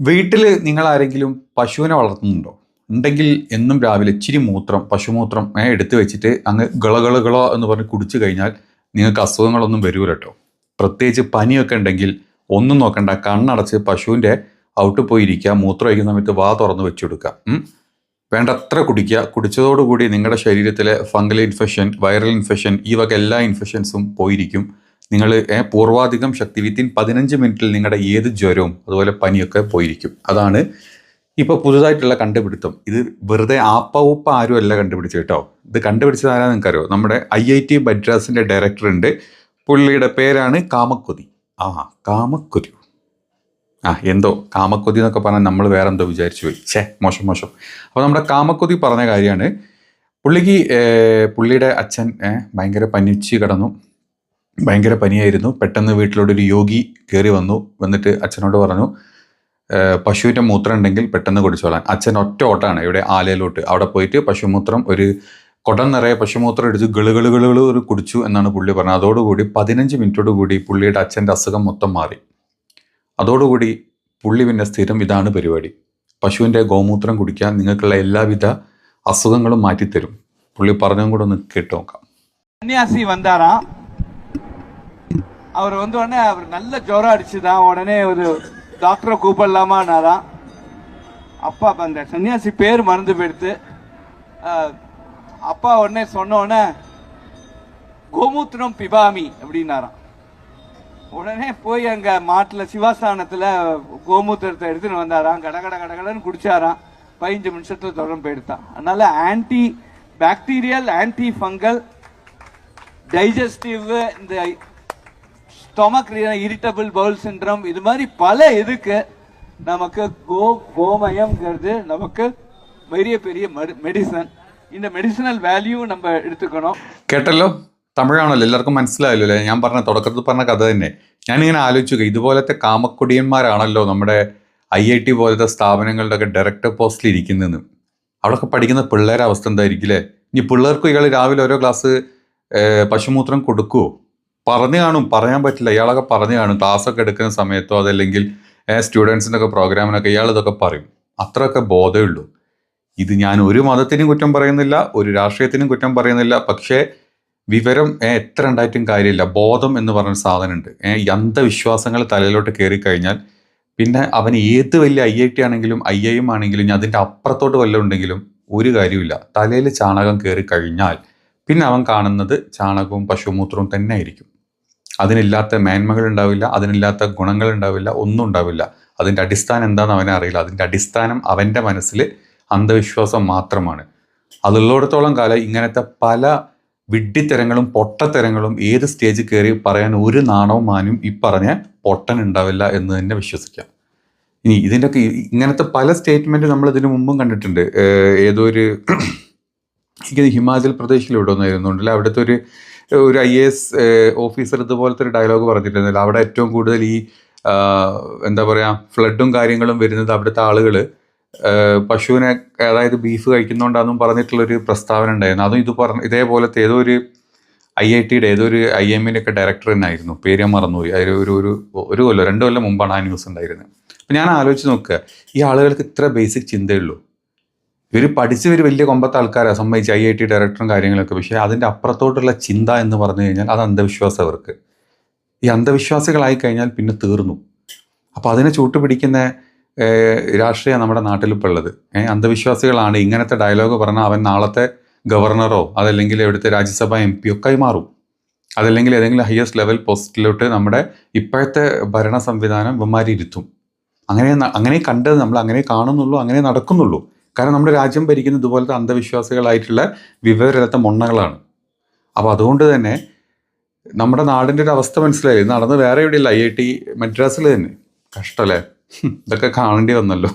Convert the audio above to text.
വീട്ടിൽ നിങ്ങൾ ആരെങ്കിലും പശുവിനെ വളർത്തുന്നുണ്ടോ? ഉണ്ടെങ്കിൽ എന്നും രാവിലെ ഇച്ചിരി മൂത്രം പശുമൂത്രം എടുത്തു വെച്ചിട്ട് അങ്ങ് ഗള ഗള എന്ന് പറഞ്ഞ് കുടിച്ചു കഴിഞ്ഞാൽ നിങ്ങൾക്ക് അസുഖങ്ങളൊന്നും വരൂല കേട്ടോ പ്രത്യേകിച്ച് പനിയൊക്കെ ഉണ്ടെങ്കിൽ ഒന്നും നോക്കണ്ട. കണ്ണടച്ച് പശുവിന്റെ ഔട്ട് പോയിരിക്കുക മൂത്രം ഒഴിക്കുന്ന സമയത്ത് വാ തുറന്ന് വെച്ചു കൊടുക്കുക. വേണ്ടത്ര കുടിക്കുക. കുടിച്ചതോടുകൂടി നിങ്ങളുടെ ശരീരത്തിലെ ഫംഗൽ ഇൻഫെക്ഷൻ വൈറൽ ഇൻഫെക്ഷൻ ഈ വക എല്ലാ ഇൻഫെക്ഷൻസും പോയിരിക്കും. നിങ്ങൾ പൂർവാധികം ശക്തി വിത്തിൻ പതിനഞ്ച് മിനിറ്റിൽ നിങ്ങളുടെ ഏത് ജ്വരവും അതുപോലെ പനിയൊക്കെ പോയിരിക്കും. അതാണ് ഇപ്പോൾ പുതുതായിട്ടുള്ള കണ്ടുപിടുത്തം. ഇത് വെറുതെ ആപ്പ ഉപ്പ ആരും അല്ല കണ്ടുപിടിച്ചത് കേട്ടോ. ഇത് കണ്ടുപിടിച്ചത് ആരാ നിങ്ങൾക്കറിയോ? നമ്മുടെ ഐ ഐ ടി മദ്രാസിന്റെ ഡയറക്ടർ ഉണ്ട്. പുള്ളിയുടെ പേരാണ് കാമക്കൊതി. ആ കാമക്കൊതി. ആ എന്തോ കാമക്കൊതി എന്നൊക്കെ പറഞ്ഞാൽ നമ്മൾ വേറെ എന്തോ വിചാരിച്ചു പോയി. ഛേ മോശം മോശം. അപ്പോൾ നമ്മുടെ കാമക്കൊതി പറഞ്ഞ കാര്യമാണ്. പുള്ളിക്ക് പുള്ളിയുടെ അച്ഛൻ ഭയങ്കര പനിച്ച് കിടന്നു. ഭയങ്കര പനിയായിരുന്നു. പെട്ടെന്ന് വീട്ടിലോട്ട് ഒരു യോഗി കയറി വന്നു. വന്നിട്ട് അച്ഛനോട് പറഞ്ഞു പശുവിന്റെ മൂത്രം ഉണ്ടെങ്കിൽ പെട്ടെന്ന് കുടിച്ചോളാൻ. അച്ഛൻ ഒറ്റ ഓട്ടാണ് ഇവിടെ ആലയിലോട്ട്. അവിടെ പോയിട്ട് പശുമൂത്രം ഒരു കുടം നിറയെ പശുമൂത്രം എടുത്ത് ഗളുകളുകളുകൾ ഒരു കുടിച്ചു എന്നാണ് പുള്ളി പറഞ്ഞത്. അതോടുകൂടി പതിനഞ്ച് മിനിറ്റോട് കൂടി പുള്ളിയുടെ അച്ഛന്റെ അസുഖം മൊത്തം മാറി. അതോടുകൂടി പുള്ളി പിന്നെ സ്ഥിരം ഇതാണ് പരിപാടി. പശുവിന്റെ ഗോമൂത്രം കുടിക്കാൻ നിങ്ങൾക്കുള്ള എല്ലാവിധ അസുഖങ്ങളും മാറ്റിത്തരും. പുള്ളി പറഞ്ഞും കൂടെ ഒന്ന് കേട്ടു നോക്കാം. സന്യാസി വന്താറാം அவர் வந்த உடனே அவர் நல்ல ஜுரம் அடிச்சுதான் உடனே ஒரு டாக்டரை கூப்பிடலாமான்னாராம் அப்பா அந்த சன்னியாசி பேர் மறந்து போயிடுத்து. அப்பா உடனே சொன்ன உடனே கோமூத்திரம் பிபாமி அப்படின்னாராம். உடனே போய் அங்க மாட்டுல சிவாஸ்தானத்துல கோமூத்திரத்தை எடுத்துன்னு வந்தாராம். கடகட கட கடகடன்னு குடிச்சாராம். பதினஞ்சு நிமிஷத்துல தொடர்ந்து போயிடுத்தான். அதனால anti bacterial anti fungal digestive இந்த ஸ்டொமக் இரிட்டபிள் பவுல் சிண்ட்ரம் இது மாதிரி பல இதுக்கு நமக்கு கோ கோமயம்ங்கிறது நமக்கு பெரிய பெரிய மெடிசன் இந்த மெடிசினல் வேல்யூ நம்ம எடுத்துக்கணும் കേട്ടല്ലോ തമിഴാണല്ലോ എല്ലാവർക്കും മനസ്സിലായല്ലോ അല്ലേ ഞാൻ പറഞ്ഞ തുടക്കത്തിൽ പറഞ്ഞ കഥ തന്നെ ഞാനിങ്ങനെ ആലോചിച്ചു ഇതുപോലത്തെ കാമക്കൊടിയന്മാരാണല്ലോ നമ്മുടെ ഐ ഐ ടി പോലത്തെ സ്ഥാപനങ്ങളുടെ ഒക്കെ ഡയറക്ടർ പോസ്റ്റിൽ ഇരിക്കുന്നതെന്ന് അവിടെയൊക്കെ പഠിക്കുന്ന പിള്ളേരെ അവസ്ഥ എന്തായിരിക്കും അല്ലേ ഇനി പിള്ളേർക്ക് ഇയാൾ രാവിലെ ഓരോ ഗ്ലാസ് ഏർ, പശുമൂത്രം കൊടുക്കുവോ പറഞ്ഞു കാണും പറയാൻ പറ്റില്ല. ഇയാളൊക്കെ പറഞ്ഞു കാണും. ക്ലാസ്സൊക്കെ എടുക്കുന്ന സമയത്തോ അതല്ലെങ്കിൽ സ്റ്റുഡൻസിന്റെ ഒക്കെ പ്രോഗ്രാമിനൊക്കെ ഇയാൾ ഇതൊക്കെ പറയും. അത്രയൊക്കെ ബോധമുള്ളൂ ഇത് ഞാൻ ഒരു മതത്തിനും കുറ്റം പറയുന്നില്ല ഒരു രാഷ്ട്രീയത്തിനും കുറ്റം പറയുന്നില്ല. പക്ഷേ വിവരം എത്ര ഉണ്ടായിട്ടും കാര്യമില്ല. ബോധം എന്ന് പറഞ്ഞ സാധനമുണ്ട്. അന്ധവിശ്വാസങ്ങൾ തലയിലോട്ട് കയറി കഴിഞ്ഞാൽ പിന്നെ അവൻ ഏത് വലിയ ഐ ഐ ടി ആണെങ്കിലും ഐ ഐ എം ആണെങ്കിലും അതിന്റെ അപ്പുറത്തോട്ട് വല്ലതും ഉണ്ടെങ്കിലും ഒരു കാര്യമില്ല തലയിൽ ചാണകം കയറി കഴിഞ്ഞാൽ പിന്നെ അവൻ കാണുന്നത് ചാണകവും പശുമൂത്രവും തന്നെ ആയിരിക്കും അതിനില്ലാത്ത മേന്മകൾ ഉണ്ടാവില്ല അതിനില്ലാത്ത ഗുണങ്ങൾ ഉണ്ടാവില്ല ഒന്നും ഉണ്ടാവില്ല. അതിന്റെ അടിസ്ഥാനം എന്താണെന്ന് അവനെ അറിയില്ല. അതിന്റെ അടിസ്ഥാനം അവന്റെ മനസ്സിൽ അന്ധവിശ്വാസം മാത്രമാണ്. അതുള്ളിടത്തോളം കാലം ഇങ്ങനത്തെ പല വിഡ്ഢിത്തരങ്ങളും പൊട്ടത്തരങ്ങളും ഏത് സ്റ്റേജിൽ കയറി പറയാൻ ഒരു നാണവും മാനും ഈ പറഞ്ഞ പൊട്ടൻ ഉണ്ടാവില്ല എന്ന് തന്നെ വിശ്വസിക്കാം. ഇനി ഇതിന്റെയൊക്കെ ഇങ്ങനത്തെ പല സ്റ്റേറ്റ്മെന്റ് നമ്മൾ ഇതിനു മുമ്പും കണ്ടിട്ടുണ്ട്. ഏതോ ഒരു ഹിമാചൽ പ്രദേശിൽ ഒന്നായിരുന്നുണ്ടല്ലോ അവിടുത്തെ ഒരു ഒരു ഐ എ എസ് ഓഫീസർ ഇതുപോലത്തെ ഒരു ഡയലോഗ് പറഞ്ഞിട്ടുണ്ടല്ലോ അവിടെ ഏറ്റവും കൂടുതൽ ഈ എന്താ പറയുക ഫ്ലഡും കാര്യങ്ങളും വരുന്നത് അവിടുത്തെ ആളുകൾ പശുവിനെ അതായത് ബീഫ് കഴിക്കുന്നതുകൊണ്ടാണെന്നും പറഞ്ഞിട്ടുള്ളൊരു പ്രസ്താവന ഉണ്ടായിരുന്നു. അതും ഇത് പറഞ്ഞ ഇതേപോലത്തെ ഏതോ ഒരു ഐ ഐ ടിയുടെ ഏതോ ഒരു ഐ എമ്മിന്റെ ഒക്കെ ഡയറക്ടർ തന്നെയായിരുന്നു. പേര് ഞാൻ മറന്നുപോയി. അതിൽ ഒരു ഒരു ഒരു കൊല്ലം രണ്ട് കൊല്ലം മുമ്പാണ് ആ ന്യൂസ് ഉണ്ടായിരുന്നത്. അപ്പം ഞാൻ ആലോചിച്ച് നോക്കുക ഈ ആളുകൾക്ക് ഇത്ര ബേസിക് ചിന്തയുള്ളൂ ഇവർ പഠിച്ച ഒരു വലിയ കൊമ്പത്തെ ആൾക്കാരാണ് സംബന്ധിച്ച് ഐ ഐ ടി ഡയറക്ടറും കാര്യങ്ങളൊക്കെ. പക്ഷേ അതിന്റെ അപ്പുറത്തോട്ടുള്ള ചിന്ത എന്ന് പറഞ്ഞു കഴിഞ്ഞാൽ അത് അന്ധവിശ്വാസം അവർക്ക് ഈ അന്ധവിശ്വാസികളായി കഴിഞ്ഞാൽ പിന്നെ തീർന്നു. അപ്പോൾ അതിനെ ചൂട്ടുപിടിക്കുന്ന രാഷ്ട്രീയ നമ്മുടെ നാട്ടിലിപ്പോൾ ഉള്ളത്. അന്ധവിശ്വാസികളാണ്. ഇങ്ങനത്തെ ഡയലോഗ് പറഞ്ഞാൽ അവൻ നാളത്തെ ഗവർണറോ അതല്ലെങ്കിൽ ഇവിടുത്തെ രാജ്യസഭ എം ആയി മാറും. അതല്ലെങ്കിൽ ഏതെങ്കിലും ഹയസ്റ്റ് ലെവൽ പോസ്റ്റിലോട്ട് നമ്മുടെ ഇപ്പോഴത്തെ ഭരണ സംവിധാനം ഇവന്മാരി ഇരുത്തും അങ്ങനെ അങ്ങനെ കണ്ടത് നമ്മൾ അങ്ങനെ കാണുന്നുള്ളൂ അങ്ങനെ നടക്കുന്നുള്ളൂ. കാരണം നമ്മുടെ രാജ്യം ഭരിക്കുന്ന ഇതുപോലത്തെ അന്ധവിശ്വാസികളായിട്ടുള്ള വിവരമില്ലാത്ത മൊണ്ണകളാണ്. അപ്പോൾ അതുകൊണ്ട് തന്നെ നമ്മുടെ നാടിന്റെ ഒരു അവസ്ഥ മനസ്സിലായി. നടന്ന് വേറെ എവിടെയില്ല. ഐ ഐ ടി മദ്രാസിൽ തന്നെ. കഷ്ടല്ലേ? ഇതൊക്കെ കാണേണ്ടി വന്നല്ലോ.